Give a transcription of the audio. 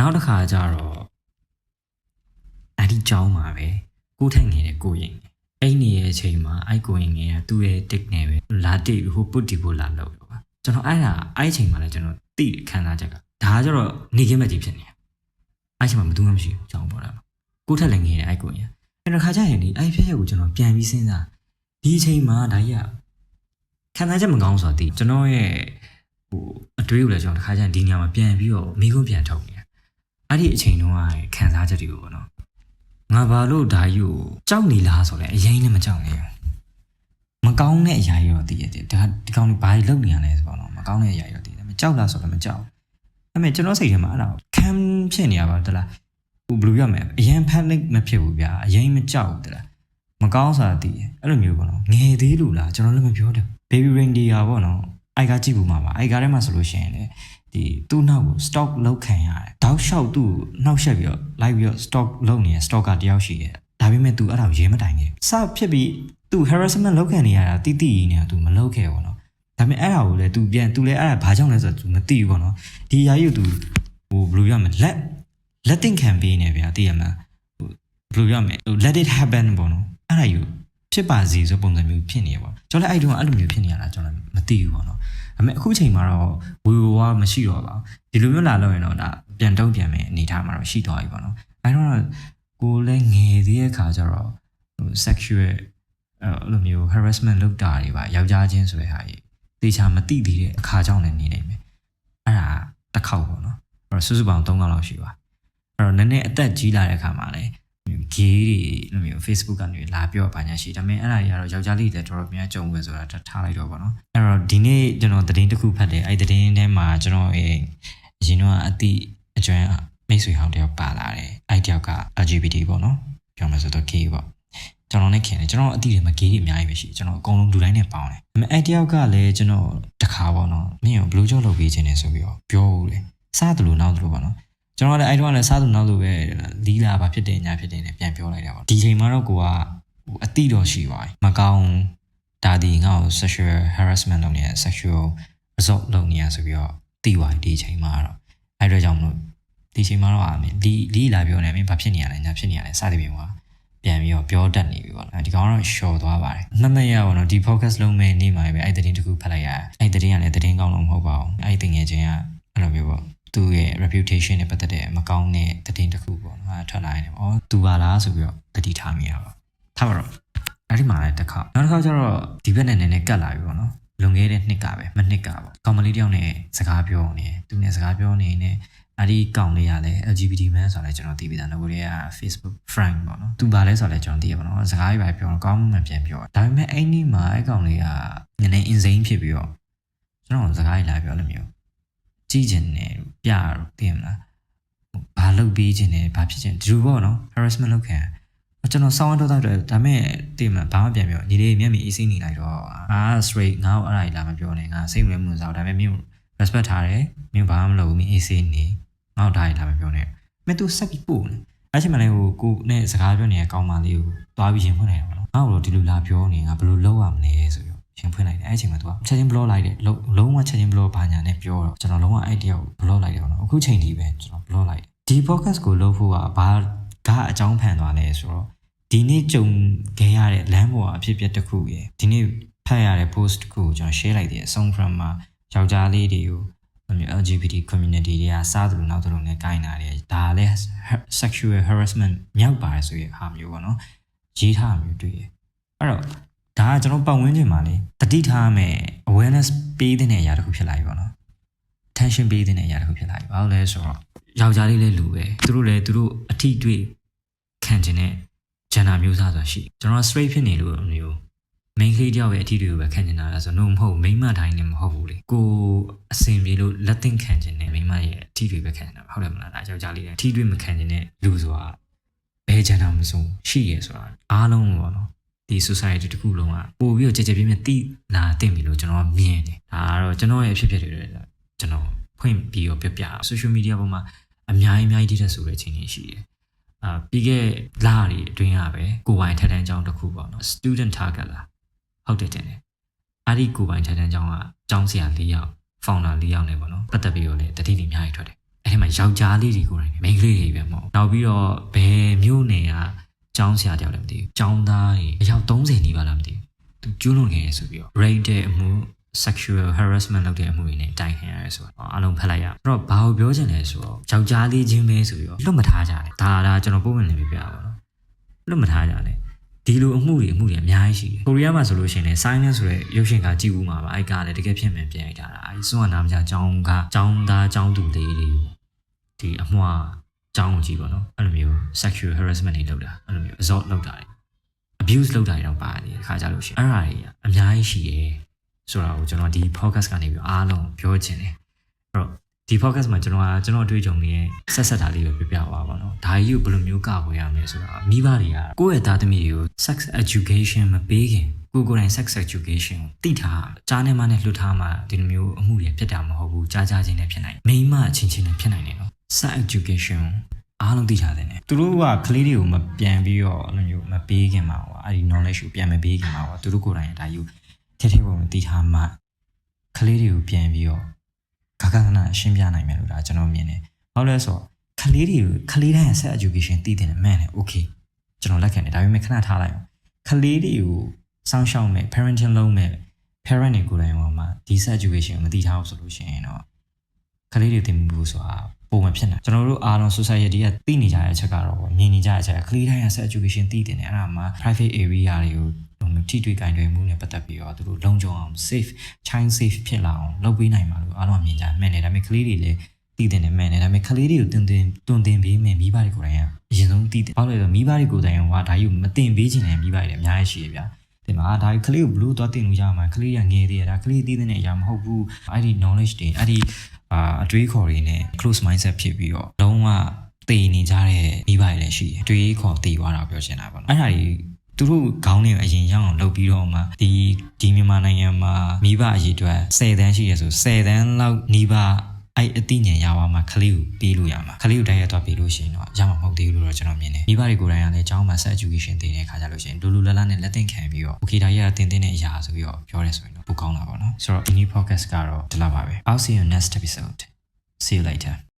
နောက်တစ်ခါကျတော့အဲ့ဒီကြောင်းမှာပဲကိုထက်ငယ်တဲ့ကိုရင်အဲ့နေရဲ့အချိန်မှာအဲ့ကိုရင်ငယ်ကသူ့ရဲ့ tick နဲ့ပဲလာတိဟိုပုတ်တီဖို့လာလို့တော့ပါကျွန်တော်အဲ့ဒါအဲ့အချိန်မှာလည်းကျွန်တော်တိတယ်ခံစားချက်ကဒါကကျတော့နေခင်းမဲ့ကြီးဖြစ်နေတာအဲ့အချိန်မှာမသူမှမရှိဘူးကြောင်းပေါ်လာမှာကိုထက်လည်းငယ်တယ်အဲ့ကိုရင်အဲ့တော့ခါကျရင်ဒီအဲ့ဖြစ်ချက်ကိုကျွန်တော်ပြန်ပြီးစဉ်းစားဒီအချိန်မှာဒါကြီးကခံစားချက်မကောင်းဆိုတာဒီကျွန်တော်ရဲ့ဟိုအတွေးကိုလည်းကျွန်တော်တစ်ခါကျရင်ဒီညမှာပြန်ပြီးတော့မိကုန်းပြန်ထုတ်နေတာ အဲ့ဒီအချိန်တုန်းကခံစားချက်တွေကိုပေါ့နော်ငါဘာလို့ဒါယူကြောက်နေလားဆိုလဲအရင်လည်းမကြောက်နေဘူးမကောင်းတဲ့အရာတွေတော့တည်ရတယ်ဒါဒီကောင်ဘာတွေလုပ်နေရလဲဆိုတော့မကောင်းတဲ့အရာတွေတော့တည်တယ်မကြောက်လားဆိုတော့မကြောက်ဘူးအဲ့မဲ့ကျွန်တော်စိတ်ထဲမှာအဲ့ဒါခံဖြစ်နေရပါတလားဟိုဘယ်လိုရမလဲအရင် panic မဖြစ်ဘူးဗျာအရင်မကြောက်ဘူးတလားမကောင်းဆိုတာတည်တယ်အဲ့လိုမျိုးပေါ့နော်ငယ်သေးလို့လားကျွန်တော်လည်းမပြောတယ် baby reindeer ပေါ့နော် အိုက်ကကြည့်ဘူးမှာပါအိုက်ကထဲမှာဆိုလို့ရှိရင်လေဒီသူ့နောက်ကို stock လောက်ခံရတယ်တောက်လျှောက်သူ့ကိုနှောက်ယှက်ပြီးတော့လိုက်ပြီးတော့ stock လောက်နေတဲ့ stalker တယောက်ရှိတယ်ဒါပေမဲ့ तू အဲ့ဒါကိုရဲမတိုင်ခဲ့စဖြစ်ပြီး तू harassment လောက်ခံနေရတာတိတိကြီးနေတာ तू မလောက်ခဲ့ဘူးနော်ဒါပေမဲ့အဲ့ဒါကိုလည်း तू ပြန် तू လည်းအဲ့ဒါဘာကြောင့်လဲဆိုတော့ तू မသိဘူးပေါ့နော်ဒီအရာကြီးကို तू ဟိုဘယ်လိုရမလဲလက်လက်တင်ခံပေးနေဗျာသိရမလားဟိုဘယ်လိုရမလဲ let it happen ပေါ့နော်အဲ့ဒါယူဖြစ်ပါစေဆိုပုံစံမျိုးဖြစ်နေရပေါ့ကျွန်တော်လည်းအဲ့တုန်းကအဲ့လိုမျိုးဖြစ်နေရတာကျွန်တော်လည်းမ သိဘူးပေါ့နော်ဒါပေမဲ့အခုချိန်မှာတော့ဝေဝါမရှိတော့ပါဘူးဒီလိုမျိုးလာလို့ရင်တော့ဒါပြန်တုံးပြန်မယ်အနေထားမှာတော့ရှိသွားပြီပေါ့နော်အဲ့တော့ကိုလည်းငယ်သေးတဲ့ခါကျတော့ဟို sexual အဲ့လိုမျိုး harassment လုပ်တာတွေပါယောက်ျားချင်းဆိုတဲ့ဟာကြီးတေချာမတိသေးတဲ့အခါကြောင့်လည်းနေနိုင်မယ်အဲ့ဒါတစ်ခေါက်ပေါ့နော်အဲ့တော့စုစုပေါင်း၃ခေါက်လောက်ရှိပါအဲ့တော့နည်းနည်းအသက်ကြီးလာတဲ့အခါမှာလည်း gay တွေလိုမျိုး Facebook ကနေလာပြောပါညာရှိဒါပေမဲ့အဲ့ဒါတွေကတော့ယောက်ျားလေးတွေတော်တော်များကြုံဝင်ဆိုတာထားလိုက်တော့ပေါ့နော်အဲ့တော့ဒီနေ့ကျွန်တော်သတင်းတစ်ခုဖတ်တယ်အဲ့ဒီသတင်းထဲမှာကျွန်တော်ရဲ့အရင်တော့အတိအကျွမ်းမိတ်ဆွေဟောင်းတယောက်ပါလာတယ်အဲ့တယောက်က LGBT ပေါ့နော်ပြောမှဆိုတော့ gay ပေါ့ကျွန်တော်နဲ့ခင်တယ်ကျွန်တော်အတိတွေမှာ gay တွေအများကြီးပဲရှိကျွန်တော်အကုန်လုံးလူတိုင်းနဲ့ပေါင်းတယ်ဒါပေမဲ့အဲ့တယောက်ကလည်းကျွန်တော်တခါပေါ့နော်မင်းကိုဘလူးကြောလုပ်ပေးခြင်းတယ်ဆိုပြီးတော့ပြောဦးတယ်စားတယ်လို့နောက်တယ်လို့ပေါ့နော် ကျွန်တော်လည်းအဲ့တော့လည်းစားသူနောက်သူပဲလီလာဘာဖြစ်တယ်ညာဖြစ်တယ်နဲ့ပြန်ပြောလိုက်တာပေါ့ဒီချိန်မှာတော့ကိုကဟိုအတိတော့ရှိပါပြီမကောင်းဒါဒီငါ့ကို sexual harassment လုပ်နေရ sexual assault လုပ်နေရဆိုပြီးတော့တိသွားပြီဒီချိန်မှာတော့အဲ့တော့ကြောင့်မလို့ဒီချိန်မှာတော့အာမင်းလီလီလာပြောနေမင်းဘာဖြစ်နေရလဲညာဖြစ်နေရလဲစသည်ဖြင့်ကွာပြန်ပြီးတော့ပြောတတ်နေပြီပေါ့နော်ဒီကောင်ကတော့ short သွားပါတယ်နှစ်နှစ်ရပါတော့ဒီ focus လုံးမဲ့နေမှာပဲအဲ့သတင်းတစ်ခုဖတ်လိုက်ရအဲ့သတင်းကလည်းသတင်းကောင်းလို့မဟုတ်ပါဘူးအဲ့တင်ငယ်ချင်းကအဲ့လိုမျိုးပေါ့ သူ့ရဲ့ reputation နဲ့ပတ်သက်တဲ့မကောင်းတဲ့သတင်းတစ်ခုပေါ့နော်အဲထွက်လာရင်ပေါ့သူပါလားဆိုပြီးတော့တတိထားမိရပါထားပါတော့အဲ့ဒီမှာလည်းတစ်ခါနောက်တစ်ခါကျတော့ဒီဘက်နဲ့နည်းနည်းကတ်လာပြီပေါ့နော်လွန်ခဲ့တဲ့နှစ်ကပဲမနှစ်ကပေါ့ကောင်မလေးတယောက်နဲ့စကားပြောနေတယ်သူနဲ့စကားပြောနေနေအဲ့ဒီကောင်လေးကလည်း LGBT man ဆိုတော့ကျွန်တော်သိပြီးသားငါတို့တွေက Facebook friend ပေါ့နော်သူပါလဲဆိုတော့လည်းကျွန်တော်သိရပါတော့စကားကြီးပဲပြောတော့ကောင်းမှန်ပြန်ပြောဒါပေမဲ့အဲ့ဒီမှာအဲ့ကောင်လေးကနည်းနည်း insane ဖြစ်ပြီးတော့ကျွန်တော်စကားကြီးလာပြောလို့မျိုး ကြည့်ကျင်တယ်ပြတော့သိရမလားဘာလုပ်ပြီးကျင်တယ်ဘာဖြစ်ကျင်ဒီလိုပေါ့နော် harassment လုပ်ခံကျွန်တော်စောင်းတော့တော့ဒါပေမဲ့သိမှာဘာမှပြန်ပြောညီလေးမျက်မြင်အေးစိနေလိုက်တော့ငါ straight ငါ့ကိုအဲ့ဒါကြီးလာမပြောနဲ့ငါစိတ်ဝင်မှုစားဒါပေမဲ့မင်း respect ထားတယ်မင်းဘာမှမလုပ်ဘူးမင်းအေးစိနေငါ့ကိုဒါကြီးလာမပြောနဲ့မင်း तू ဆက်ပြီးပို့နေအဲ့ချိန်မှာလည်းဟိုကိုနဲ့စကားပြောနေတဲ့ကောင်းမလေးကိုသွားပြီးရင်ဖွင့်လိုက်တယ်ပေါ့နော်ငါ့ကိုဒီလိုလာပြောနေငါဘယ်လိုလုပ်ရမလဲဆိုပြီး ရင်ဖွင့်လိုက်တယ်အဲ့ချိန်မှာ तू ချက်ချင်း block လိုက်တယ်လုံးဝချက်ချင်း block ဘာညာနဲ့ပြောတော့ကျွန်တော်လုံးဝအဲ့တယောက် block လိုက်တယ်ပေါ့နော်အခုချိန်ဒီပဲကျွန်တော် block လိုက်တယ်ဒီ podcast ကိုလုပ်ဖို့ကဘာကအကြောင်းဖန်သွားလဲဆိုတော့ဒီနေ့ကြုံခဲ့ရတဲ့လမ်းပေါ်အဖြစ်အပျက်တစ်ခုရယ်ဒီနေ့ဖတ်ရတဲ့ post တစ်ခုကိုကျွန်တော် share လိုက်တယ်အဆုံး from မှာယောက်ျားလေးတွေကိုအမျိုး LGBT community တွေကစားသလိုနောက်သလိုနဲ့ကိုင်းတာတွေဒါလည်း sexual harassment မြောက်ပါတယ်ဆိုရဟာမျိုးပေါ့နော်ရေးထားမျိုးတွေ့ရအဲ့တော့ ဒါကကျွန်တော်ပတ်ဝန်းကျင်မှာလေတတိထားမယ် awareness ပေးတဲ့အရာတစ်ခုဖြစ်လာပြီပေါ့နော် tension ပေးတဲ့အရာတစ်ခုဖြစ်လာပြီဘာလို့လဲဆိုတော့ယောက်ျားလေးလည်းလူပဲသူတို့လည်းသူတို့အထီးတွေ့ခံကျင်တဲ့ gender မျိုးစားဆိုတာရှိကျွန်တော် straight ဖြစ်နေလို့မျိုး main ကလေးတယောက်ရဲ့အထီးတွေကိုပဲခံကျင်တာလားဆိုတော့ no မဟုတ်မိန်းမတိုင်းလည်းမဟုတ်ဘူးလေကိုအစင်ပြေလို့လက်သင့်ခံကျင်တဲ့မိန်းမရဲ့အထီးတွေပဲခံကျင်တာဟုတ်တယ်မလားဒါယောက်ျားလေးလည်းအထီးတွေမခံကျင်တဲ့လူဆိုတာဘယ် gender မဆိုရှိရဲဆိုတာအားလုံးပေါ့နော် ဒီ society တခုလုံးကပို့ပြီးတော့ကြည်ကြည်ပြင်းပြင်းသိလာတင်ပြီလို့ကျွန်တော်မြင်တယ်ဒါကတော့ကျွန်တော်ရဲ့အဖြစ်အပျက်တွေကျွန်တော်ဖွင့်ပြီးတော့ပြပြ social media ပေါ်မှာအများကြီးအများကြီးတည်တဲ့ဆိုတဲ့အချိန်ကြီးရှိတယ်အာပြီးခဲ့လာတွေအတွင်းကပဲကိုပိုင်ထက်တန်းကျောင်းတစ်ခုပေါ့နော် student target လားဟုတ်တယ်တင်တယ်အဲ့ဒီကိုပိုင်ထက်တန်းကျောင်းကကျောင်းဆရာ၄ယောက် founder ၄ယောက်နေပေါ့နော်ပတ်သက်ပြီးတော့လေတတိတိအများကြီးထွက်တယ်အဲ့ဒီမှာယောက်ျားလေးတွေကိုယ်တိုင်မိန်းကလေးတွေပဲမဟုတ်နောက်ပြီးတော့ဘယ်မျိုးနယ်က ကျောင်းဆရာတယောက်လည်းမသိဘူးကျောင်းသားတွေအယောက်30နီးပါးလားမသိဘူးသူကျူးလွန်ခဲ့တယ်ဆိုပြီးတော့ rape တဲ့အမှု sexual harassment လုပ်တဲ့အမှုတွေနဲ့တိုင်ခံရတယ်ဆိုတော့အလုံးဖက်လိုက်ရအဲ့တော့ဘာကိုပြောချင်လဲဆိုတော့ယောက်ျားလေးချင်းပဲဆိုပြီးတော့လွတ်မထားကြတယ်ဒါဒါကျွန်တော်ပုံမှန်နေပြပြပါတော့လွတ်မထားကြတယ်ဒီလိုအမှုတွေအမှုတွေအများကြီးရှိတယ်ကိုရီးယားမှာဆိုလို့ရှိရင်လည်း silence ဆိုတဲ့ရုပ်ရှင်ကကြည့်ဦးမှာပါအဲ့ကလည်းတကယ်ဖြစ်မှန်ပြန်ရိုက်ထားတာအဲ့စွန့်ကနာမကြအကြောင်းကကျောင်းသားကျောင်းသူလေးတွေကိုဒီအမွှား ကျောင်းကိုကြည့်ပါတော့အဲ့လိုမျိုး sexual harassment တွေလုပ်တာအဲ့လိုမျိုး assault လုပ်တာတွေ abuse လုပ်တာတွေတော့ပါတယ်ခါကြလို့ရှိရင်အဲ့ဒါတွေကအများကြီးရှိတယ်ဆိုတာကိုကျွန်တော်ဒီ podcast ကနေပြီးအားလုံးပြောချင်တယ်အဲ့တော့ဒီ podcast မှာကျွန်တော်ကကျွန်တော်အတွေ့အကြုံတွေဆက်ဆက်တာလေးပဲပြပြပါပါတော့ဒါကြီးကိုဘယ်လိုမျိုးကာကွယ်ရမလဲဆိုတာမိဘတွေကကိုယ့်ရဲ့သားသမီးတွေကို sex education မပေးခင်ကိုကိုယ်တိုင် sex education ကိုသိထားကြားနေမှနဲ့လွတ်ထားမှဒီလိုမျိုးအမှုတွေဖြစ်တာမဟုတ်ဘူးကြားကြားချင်းနဲ့ဖြစ်နိုင်မိမအချင်းချင်းနဲ့ဖြစ်နိုင်တယ်နော် sex education အားလုံးသိထားတယ်နဲ့သူတို့ကကလေးတွေကိုမပြန်ပြီးတော့အဲ့လိုမျိုးမပေးခင်မှာဟောအဲ့ဒီ knowledge ကိုပြန်မပေးခင်မှာဟောသူတို့ကိုယ်တိုင်ဒါယူထဲထဲပုံသိထားမှကလေးတွေကိုပြန်ပြီးတော့ခါခါခဏရှင်းပြနိုင်မယ်လို့ဒါကျွန်တော်မြင်တယ်။ဟုတ်လဲဆိုတော့ကလေးတွေကိုကလေးတိုင်းရဲ့ sex education သိတယ်နဲ့မှန်တယ် okay ကျွန်တော်လက်ခံတယ်ဒါပေမဲ့ခဏထားလိုက်အောင်ကလေးတွေကိုစောင့်ရှောက်မယ် parenting လုပ်မယ် parent တွေကိုယ်တိုင်ဟောမှာဒီ sex education ကိုမသိထားဘူးဆိုလို့ရှိရင်တော့ ကလေးတွေသိမှုဘူးဆိုတာပုံမဖြစ်နိုင်ကျွန်တော်တို့အားလုံး society ကသိနေကြတဲ့အချက်ကတော့ပေါ့မြင်နေကြတဲ့အချက်ကလေးတိုင်းရဲ့ sex education သိတယ်နဲ့အဲ့ဒါမှ private area တွေကိုထိတွေ့ကင်တွေမှုနဲ့ပတ်သက်ပြီးတော့သူတို့လုံခြုံအောင် safe child safe ဖြစ်လာအောင်လုပ်ပေးနိုင်မှာလို့အားလုံးကမြင်ကြမှန်တယ်ဒါပေမဲ့ကလေးတွေလည်းသိတယ်နဲ့မှန်တယ်ဒါပေမဲ့ကလေးတွေကိုတွင်တွင်တွင်တင်ပေးမယ်မိဘတွေကိုယ်တိုင်ကအရင်ဆုံးသိတယ်ဘာလို့လဲဆိုတော့မိဘတွေကိုယ်တိုင်ကဒါကြီးကိုမတင်ပေးချင်တဲ့မိဘတွေလည်းအများကြီးရှိရဗျာဒီမှာဒါကလေးကိုဘလို့သွားတင်လို့ရမှာကလေးကငယ်သေးရဒါကလေးသိတဲ့အရာမဟုတ်ဘူးအဲ့ဒီ knowledge တွေအဲ့ဒီ အာအတွေးခေါ်တွေနဲ့ close mindset ဖြစ်ပြီးတော့လုံးဝတည်နေကြတဲ့မိဘတွေလည်းရှိတယ်အတွေးခေါ်တည်သွားတာပြောချင်တာပေါ့နော်အဲ့ဒါကြီးသူတို့ခေါင်းတွေအရင်ရောက်အောင်လုပ်ပြီးတော့မှဒီဒီမြန်မာနိုင်ငံမှာမိဘအရေးအတွက်10တန်းရှိရဆို10တန်းလောက်နီးပါး အဲ့အသိဉာဏ်ရပါမှာခလေးကိုပေးလို့ရမှာခလေးကိုတိုက်ရိုက်သွားပေးလို့ရှိရင်တော့ရမှာမဟုတ်သေးဘူးလို့တော့ကျွန်တော်မြင်တယ်မိဘတွေကိုယ်တိုင်ကလည်းကျောင်းမှာ set education သင်တဲ့ခါကြလို့ရှိရင်လူလူလတ်လတ်နဲ့လက်သင်ခံပြီးတော့ okay ဒါကြီးကသင်သင်တဲ့အရာဆိုပြီးတော့ပြောရဲဆိုရင်တော့ပိုကောင်းတာပေါ့နော်ဆိုတော့ဒီနေ့ podcast ကတော့ဒီလောက်ပါပဲ I'll see you next episode see you later